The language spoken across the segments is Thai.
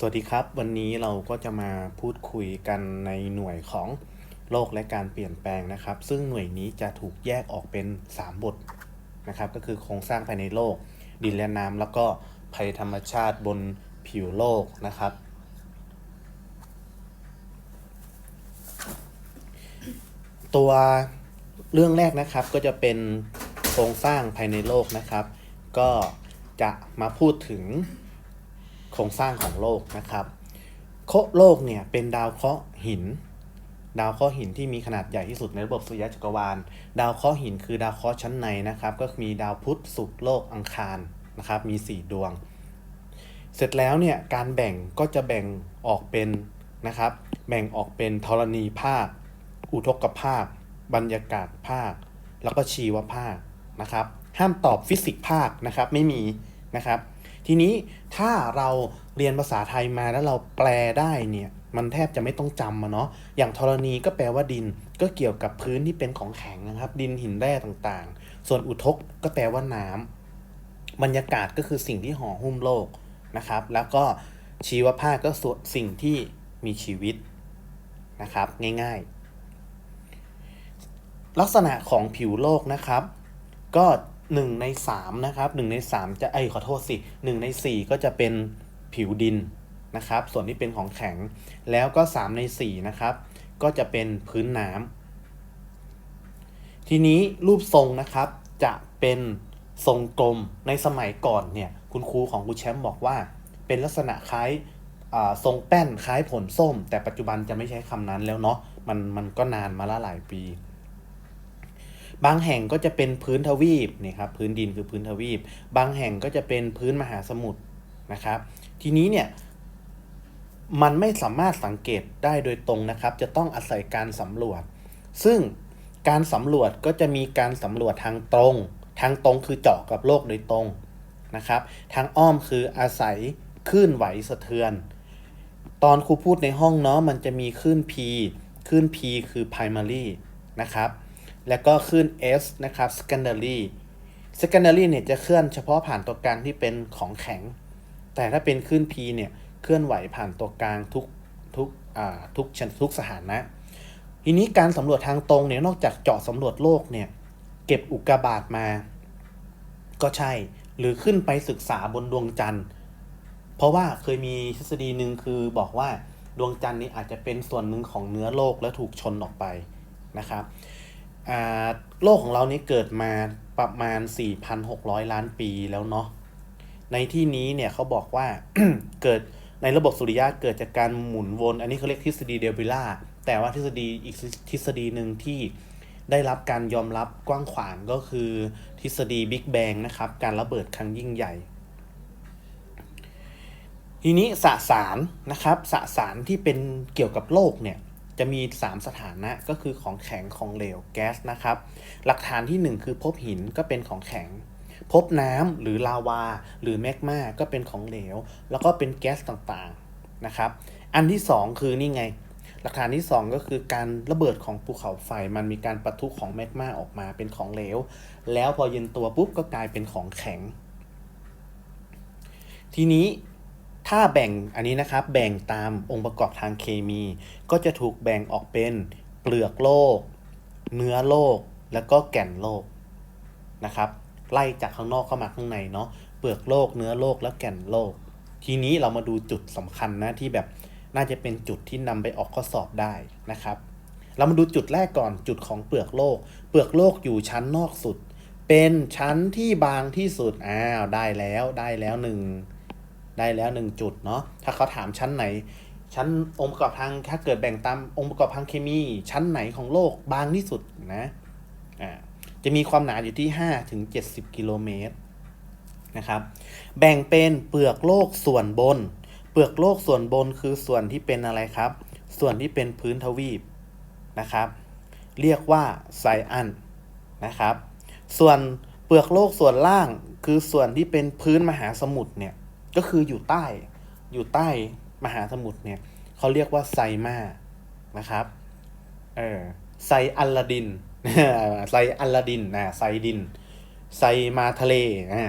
สวัสดีครับ วันนี้เราก็จะมาพูดคุยกันในหน่วยของโลกและการเปลี่ยนแปลงนะครับ ซึ่งหน่วยนี้จะถูกแยกออกเป็น 3 บทนะครับ ก็คือโครงสร้างภายในโลก ดินและน้ำแล้วก็ภัยธรรมชาติบนผิวโลกนะครับ ตัวเรื่องแรกนะครับก็จะเป็นโครงสร้างภายในโลกนะครับ ก็จะมาพูดถึง โครงสร้างของโลกนะครับโคโลกเนี่ยเป็นดาวเคราะห์หิน ดาวเคราะห์หินที่มีขนาดใหญ่ที่สุดในระบบสุริยะจักรวาล ดาวเคราะห์หินคือดาวเคราะห์ชั้นในนะครับ ก็มีดาวพุธศุกร์โลกอังคารนะครับ มี 4 ดวง เสร็จแล้วเนี่ยการแบ่งก็จะแบ่งออกเป็นนะครับ แบ่งออกเป็นธรณีภาค อุทกภาค บรรยากาศภาค แล้วก็ชีวภาคนะครับ ห้ามตอบฟิสิกส์ภาคนะครับ ไม่มีนะครับ ทีนี้ถ้าเราเรียนภาษาไทยมาแล้วเราแปลได้เนี่ยมันแทบจะไม่ต้องจำอะเนาะ อย่างธรณีก็แปลว่าดิน ก็เกี่ยวกับพื้นที่เป็นของแข็งนะครับ ดินหินแร่ต่างๆ ส่วนอุทกก็แปลว่าน้ำบรรยากาศก็คือสิ่งที่ห่อหุ้มโลกนะครับ แล้วก็ชีวภาคก็ส่วนสิ่งที่มีชีวิตนะครับ ง่ายๆ ลักษณะของผิวโลกนะครับ ก็ หนึ่งในสามนะครับหนึ่งในสามจะไอยขอโทษสิหนึ่งในสี่ก็จะเป็นผิวดินนะครับ ส่วนที่เป็นของแข็ง แล้วก็สามในสี่นะครับ ก็จะเป็นพื้นน้ำทีนี้รูปทรงนะครับจะเป็นทรงกลมในสมัยก่อนเนี่ยคุณครูของคุณแชมป์บอกว่า เป็นลักษณะคล้ายทรงแป้นคล้ายผลส้ม แต่ปัจจุบันจะไม่ใช้คำนั้นแล้วเนาะมันมันก็นานมาละหลายปี บางแห่งก็จะเป็นพื้นทวีปนี่ครับพื้นดินคือพื้นทวีป บางแห่งก็จะเป็นพื้นมหาสมุทรนะครับ ทีนี้เนี่ยมันไม่สามารถสังเกตได้โดยตรงนะครับ จะต้องอาศัยการสำรวจ ซึ่งการสำรวจก็จะมีการสำรวจทางตรง ทางตรงคือเจาะกับโลกโดยตรงนะครับ ทางอ้อมคืออาศัยคลื่นไหวสะเทือน ตอนครูพูดในห้องเนาะมันจะมีคลื่น P คลื่น P คือ primary นะครับ แล้วก็คลื่น S นะครับ secondary secondary เนี่ยจะเคลื่อนเฉพาะผ่านตัวกลางที่เป็นของแข็ง แต่ถ้าเป็นคลื่น P เนี่ยเคลื่อนไหวผ่านตัวกลางทุกทุกอ่าทุกชนทุกสถานะ ทีนี้การสำรวจทางตรงเนี่ยนอกจากเจาะสำรวจโลกเนี่ยเก็บอุกกาบาตมา ก็ใช่หรือขึ้นไปศึกษาบนดวงจันทร์ เพราะว่าเคยมีทฤษฎีหนึ่งคือบอกว่าดวงจันทร์นี้อาจจะเป็นส่วนหนึ่งของเนื้อโลกและถูกชนออกไปนะครับ โลกของเรานี้เกิดมาประมาณ 4,600 ล้านปีแล้วเนาะ ในที่นี้เนี่ยเขาบอกว่าเกิดในระบบสุริยะเกิดจากการหมุนวน อันนี้เขาเรียกทฤษฎีเดวิล่า แต่ว่าทฤษฎีอีกทฤษฎีหนึ่งที่ได้รับการยอมรับกว้างขวางก็คือทฤษฎีบิ๊กแบงนะครับ การระเบิดครั้งยิ่งใหญ่ ทีนี้สสารนะครับสสารที่เป็นเกี่ยวกับโลกเนี่ย จะมี 3 สถานะก็คือของแข็งของเหลวแก๊สนะครับ หลักฐานที่ 1 คือพบหินก็เป็นของแข็ง พบน้ำหรือลาวา หรือแมกมาก็เป็นของเหลว แล้วก็เป็นแก๊สต่างๆนะครับ อันที่ 2 คือนี่ไง หลักฐานที่ 2 ก็คือการระเบิดของภูเขาไฟมันมีการปะทุของแมกมาออกมาเป็นของเหลว แล้วพอเย็นตัวปุ๊บก็กลายเป็นของแข็ง ทีนี้ ถ้าแบ่งอันนี้นะครับแบ่งตามองค์ประกอบทางเคมี ก็จะถูกแบ่งออกเป็นเปลือกโลก เนื้อโลก แล้วก็แก่นโลกนะครับ ไล่จากข้างนอกเข้ามาข้างในเนาะเปลือกโลก เนื้อโลกแล้วแก่นโลก ทีนี้เรามาดูจุดสำคัญนะที่แบบน่าจะเป็นจุดที่นำไปออกข้อสอบได้นะครับ เรามาดูจุดแรกก่อนจุดของเปลือกโลก เปลือกโลกอยู่ชั้นนอกสุด เป็นชั้นที่บางที่สุดอ้าวได้แล้วได้แล้วหนึ่ง ได้แล้วหนึ่งจุดเนาะถ้าเขาถามชั้นไหน ชั้นองค์ประกอบทางถ้าเกิดแบ่งตามองค์ประกอบทางเคมี ชั้นไหนของโลกบางที่สุดนะอ่าจะมีความหนาอยู่ที่ 5 ถึง 70 กิโลเมตรนะครับแบ่งเป็นเปลือกโลกส่วนบน เปลือกโลกส่วนบนคือส่วนที่เป็นอะไรครับ ส่วนที่เป็นพื้นทวีปนะครับ เรียกว่าไซอันนะครับ ส่วนเปลือกโลกส่วนล่างคือส่วนที่เป็นพื้นมหาสมุทรเนี่ย ก็คืออยู่ใต้อยู่ใต้มหาสมุทรเนี่ยเขาเรียกว่าไซมานะครับเออไซอัลลาดินไซอัลลาดินนะไซดินไซมาทะเลนะ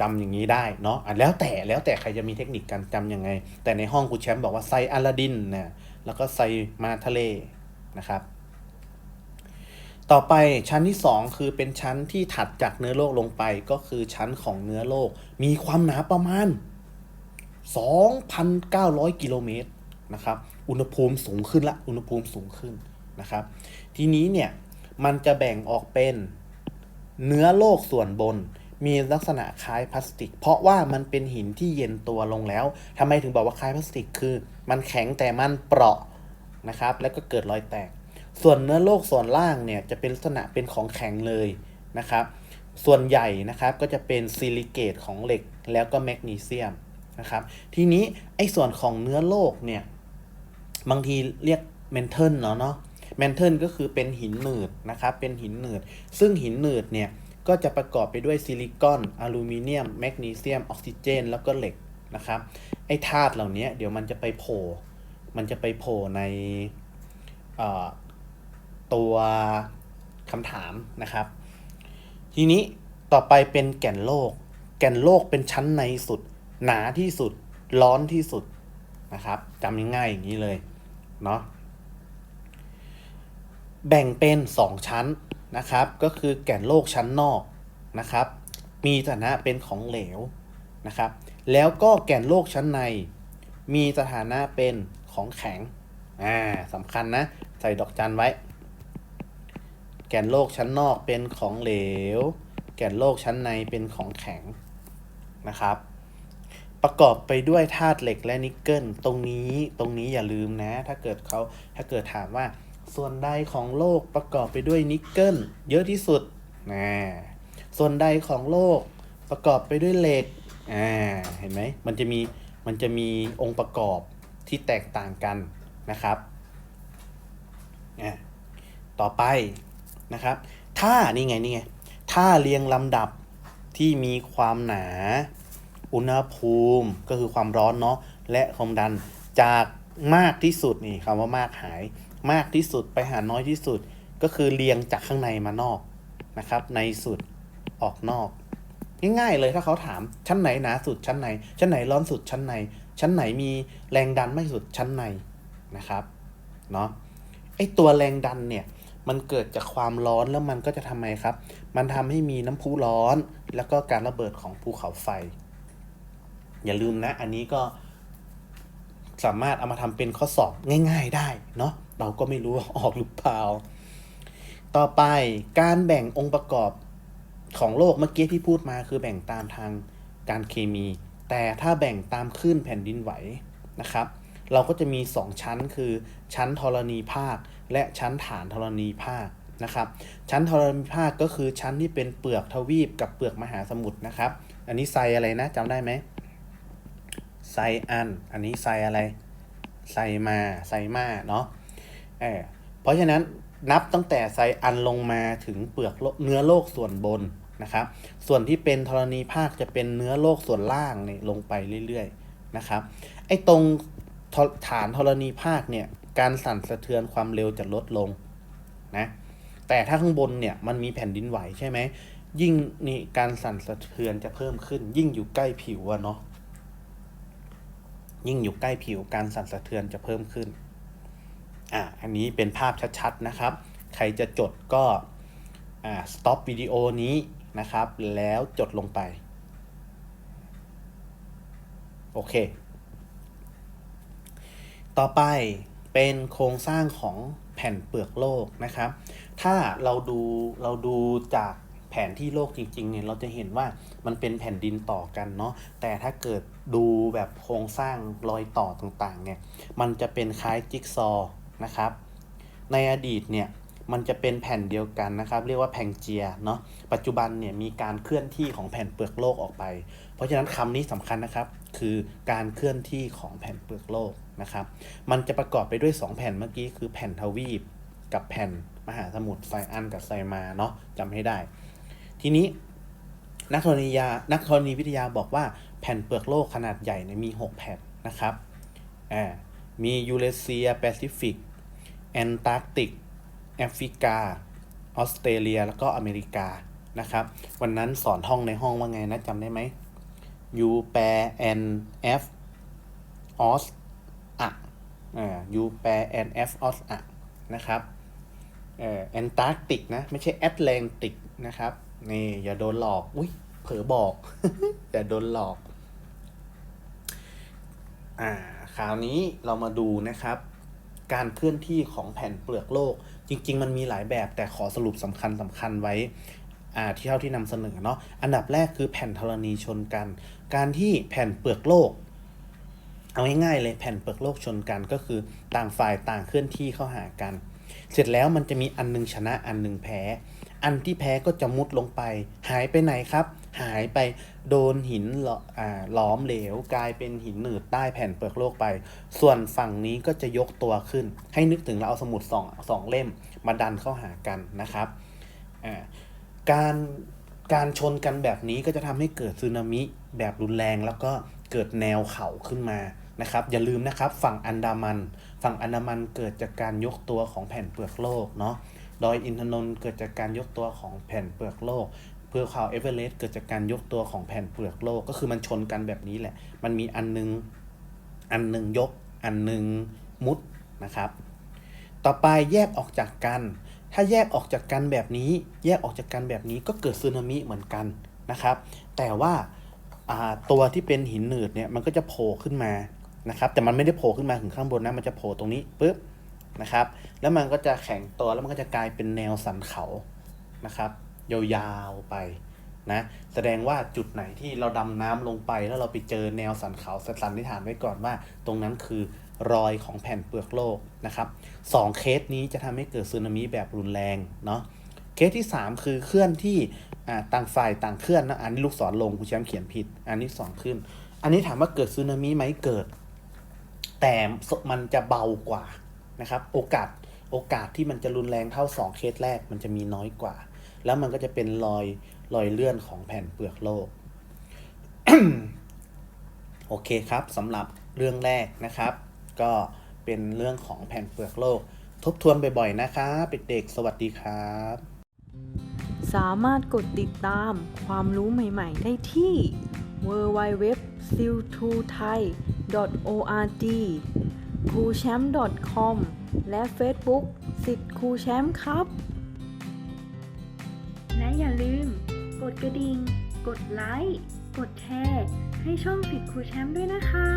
จำอย่างนี้ได้เนาะอะแล้วแต่แล้วแต่ใครจะมีเทคนิคการจำยังไง แต่ในห้องครูแชมป์บอกว่าไซอาลาดินนะแล้วก็ไซมาทะเลนะครับ ต่อไปชั้นที่ 2 คือเป็นชั้นที่ถัดจากเนื้อโลกลงไปก็คือชั้นของเนื้อโลก มีความหนาประมาณ 2,900 กิโลเมตรนะครับอุณหภูมิสูงขึ้นละอุณหภูมิสูงขึ้นนะครับ ทีนี้เนี่ยมันจะแบ่งออกเป็นเนื้อโลกส่วนบน มีลักษณะคล้ายพลาสติก เพราะว่ามันเป็นหินที่เย็นตัวลงแล้วทำไมถึงบอกว่าคล้ายพลาสติกคือ มันแข็งแต่มันเปราะนะครับ แล้วก็เกิดรอยแตก ส่วนเนื้อโลกส่วนล่างเนี่ยจะเป็นลักษณะเป็นของแข็งเลยนะครับ ส่วนใหญ่นะครับก็จะเป็นซิลิเกตของเหล็กแล้วก็แมกนีเซียมนะครับ ทีนี้ไอ้ส่วนของเนื้อโลกเนี่ยบางทีเรียกเมนเทิลเนาะเนาะเมนเทิลก็คือเป็นหินหนืดนะครับ เป็นหินหนืด ซึ่งหินหนืดเนี่ยก็จะประกอบไปด้วยซิลิคอน อลูมิเนียม แมกนีเซียม ออกซิเจน แล้วก็เหล็กนะครับ ไอ้ธาตุเหล่านี้เดี๋ยวมันจะไปโผล่ มันจะไปโผล่ใน ตัวคำถามนะครับ ทีนี้ต่อไปเป็นแก่นโลก แก่นโลกเป็นชั้นในสุด หนาที่สุด ร้อนที่สุดนะครับจำง่ายๆอย่างนี้เลยเนาะแบ่งเป็น 2 ชั้นนะครับ ก็คือแก่นโลกชั้นนอกนะครับ มีสถานะเป็นของเหลวนะครับ แล้วก็แก่นโลกชั้นใน มีสถานะเป็นของแข็งอ่าสำคัญนะ ใส่ดอกจันไว้ ก่นโลกชั้นนอกเป็นของเหลว แก่นโลกชั้นในเป็นของแข็งนะครับ ประกอบไปด้วยธาตุเหล็กและนิกเกิล ตรงนี้ตรงนี้อย่าลืมนะ ถ้าเกิดเขาถ้าเกิดถามว่าส่วนใดของโลกประกอบไปด้วยนิกเกิลเยอะที่สุดนะส่วนใดของโลกประกอบไปด้วยเหล็กอ่าเห็นไหมมันจะมีมันจะมีองค์ประกอบที่แตกต่างกันนะครับอ่าต่อไป นะครับ ถ้านี่ไงนี่ไง ถ้าเรียงลำดับที่มีความหนา อุณหภูมิก็คือความร้อนเนาะและความดันจากมากที่สุดนี่คำว่ามากหาย มากที่สุดไปหาน้อยที่สุด ก็คือเรียงจากข้างในมานอกนะครับ ในสุดออกนอก ง่ายๆเลยถ้าเขาถามชั้นไหนหนาสุดชั้นในชั้นไหนร้อนสุดชั้นใน ชั้นไหนมีแรงดันมากสุดชั้นในนะครับเนาะไอตัวแรงดันเนี่ย มันเกิดจากความร้อนแล้วมันก็จะทำไมครับ มันทำให้มีน้ำพุร้อน แล้วก็การระเบิดของภูเขาไฟ อย่าลืมนะ อันนี้ก็สามารถเอามาทำเป็นข้อสอบง่าย ๆ ได้เนาะเราก็ไม่รู้ออกหรือเปล่า ต่อไปการแบ่งองค์ประกอบของโลกเมื่อกี้ที่พูดมาคือแบ่งตามทางการเคมี แต่ถ้าแบ่งตามคลื่นแผ่นดินไหวนะครับ เราก็จะมี 2 ชั้นคือชั้นธรณีภาค และชั้นฐานธรณีภาคนะครับ ชั้นธรณีภาคก็คือชั้นที่เป็นเปลือกทวีปกับเปลือกมหาสมุทรนะครับ อันนี้ไซอะไรนะจำได้ไหมไซอัน อันนี้ไซอะไรไซมาไซมาเนาะเออเพราะฉะนั้นนับตั้งแต่ไซอันลงมาถึงเปลือกเนื้อโลกส่วนบนนะครับ ส่วนที่เป็นธรณีภาคจะเป็นเนื้อโลกส่วนล่างเนี่ยลงไปเรื่อยๆนะครับ ไอ้ตรง ฐานธรณีภาคเนี่ยการสั่นสะเทือนความเร็วจะลดลงนะแต่ถ้าข้างบนเนี่ยมันมีแผ่นดินไหวใช่ไหมยิ่งนี่การสั่นสะเทือนจะเพิ่มขึ้น ยิ่งอยู่ใกล้ผิวอะเนาะยิ่งอยู่ใกล้ผิวการสั่นสะเทือนจะเพิ่มขึ้นอะอันนี้เป็นภาพชัดๆนะครับ ใครจะจดก็อ่า stop วิดีโอนี้นะครับ แล้วจดลงไป โอเค ต่อไปเป็นโครงสร้างของแผ่นเปลือกโลกนะครับ ถ้าเราดูเราดูจากแผนที่โลกจริงๆเนี่ยเราจะเห็นว่ามันเป็นแผ่นดินต่อกันเนาะแต่ถ้าเกิดดูแบบโครงสร้างรอยต่อต่างๆเนี่ยมันจะเป็นคล้ายจิ๊กซอว์นะครับ ในอดีตเนี่ยมันจะเป็นแผ่นเดียวกันนะครับ เรียกว่าแพงเจียเนาะปัจจุบันเนี่ยมีการเคลื่อนที่ของแผ่นเปลือกโลกออกไป เพราะฉะนั้นคำนี้สำคัญนะครับ คือการเคลื่อนที่ของแผ่นเปลือกโลกนะครับ มันจะประกอบไปด้วย 2 แผ่นเมื่อกี้คือแผ่นทวีป กับแผ่นมหาสมุทรไซอันกับไซมาเนาะจำให้ได้ ทีนี้นักธรณียานักธรณีวิทยาบอกว่าแผ่นเปลือกโลกขนาดใหญ่เนี่ยมี 6 แผ่นนะครับอ่ามียูเรเซียแปซิฟิกแอนตาร์กติกแอฟริกา ออสเตรเลีย แล้วก็อเมริกานะครับ วันนั้นสอนท่องในห้องว่าไงนะจำได้ไหม U แปล N F os อะอ่า U แปล N F os อะนะครับเอ่อแอนตาร์กติกนะ ไม่ใช่แอตแลนติกนะครับ นี่อย่าโดนหลอก อุ้ยเผลอบอก อย่าโดนหลอก อ่าคราวนี้เรามาดูนะครับ การเคลื่อนที่ของแผ่นเปลือกโลก จริง ๆ มันมีหลายแบบแต่ขอสรุปสำคัญสำคัญไว้ อ่าที่เท่าที่นำเสนอเนาะอันดับแรกคือแผ่นธรณีชนกัน การที่แผ่นเปลือกโลก เอาง่ายๆเลยแผ่นเปลือกโลกชนกันก็คือต่างฝ่ายต่างเคลื่อนที่เข้าหากัน เสร็จแล้วมันจะมีอันหนึงชนะอันหนึงแพ้ อันที่แพ้ก็จะมุดลงไป หายไปไหนครับ หายไปโดนหินหลออ่าหล้อมเหลว กลายเป็นหินหนืดใต้แผ่นเปลือกโลกไป ส่วนฝั่งนี้ก็จะยกตัวขึ้น ให้นึกถึงเราเอาสมุดสองสองเล่มมาดันเข้าหากันนะครับอ่า การการชนกันแบบนี้ก็จะทำให้เกิดสึนามิแบบรุนแรง แล้วก็เกิดแนวเขาขึ้นมานะครับ อย่าลืมนะครับ ฝั่งอันดามัน ฝั่งอันดามันเกิดจากการยกตัวของแผ่นเปลือกโลกเนาะดอยอินทนนท์เกิดจากการยกตัวของแผ่นเปลือกโลกเพื่อเขาเอเวอเรสต์เกิดจากการยกตัวของแผ่นเปลือกโลก ก็คือมันชนกันแบบนี้แหละ มันมีอันนึงอันหนึ่งยก อันหนึ่งมุดนะครับ ต่อไปแยกออกจากกัน ถ้าแยกออกจากกันแบบนี้ แยกออกจากกันแบบนี้ก็เกิดสึนามิเหมือนกันนะครับ แต่ว่าาตัวที่เป็นหินหนืดเนี่ยมันก็จะโผล่ขึ้นมานะครับ แต่มันไม่ได้โผล่ขึ้นมาถึงข้างบนนะ มันจะโผล่ตรงนี้ปุ๊บนะครับ แล้วมันก็จะแข็งตัวแล้วมันก็จะกลายเป็นแนวสันเขานะครับ ยาวๆไป นะแสดงว่าจุดไหนที่เราดำน้ำลงไปแล้วเราไปเจอแนวสันเขาสันนิษฐานไว้ก่อนว่า ตรงนั้นคือรอยของแผ่นเปลือกโลกนะครับสองเคสนี้จะทำให้เกิดสึนามิแบบรุนแรงเนาะเคสที่ 3 คือเคลื่อนที่ต่างฝ่ายต่างเคลื่อนนะอันนี้ลูกศรลงคุณแชมป์เขียนผิด อันนี้สองขึ้น อันนี้ถามว่าเกิดสึนามิไหมเกิด แต่มันจะเบากว่านะครับโอกาสโอกาสที่มันจะรุนแรงเท่า 2 เคสแรกมันจะมีน้อยกว่า แล้วมันก็จะเป็นรอย รอยเลื่อนของแผ่นเปลือกโลก โอเคครับสำหรับเรื่องแรกนะครับ ก็เป็นเรื่องของแผ่นเปลือกโลก ทบทวนบ่อยๆนะครับเด็กๆสวัสดีครับ สามารถกดติดตามความรู้ใหม่ๆ ได้ที่ www s i l t o thai org ครูแชมป์ .com และ Facebook สิทธิ์ครูแชมป์ครับ และอย่าลืม กดกระดิ่ง กดไลค์ กดแชร์ ให้ช่องสิทธิ์ครูแชมป์ด้วยนะคะ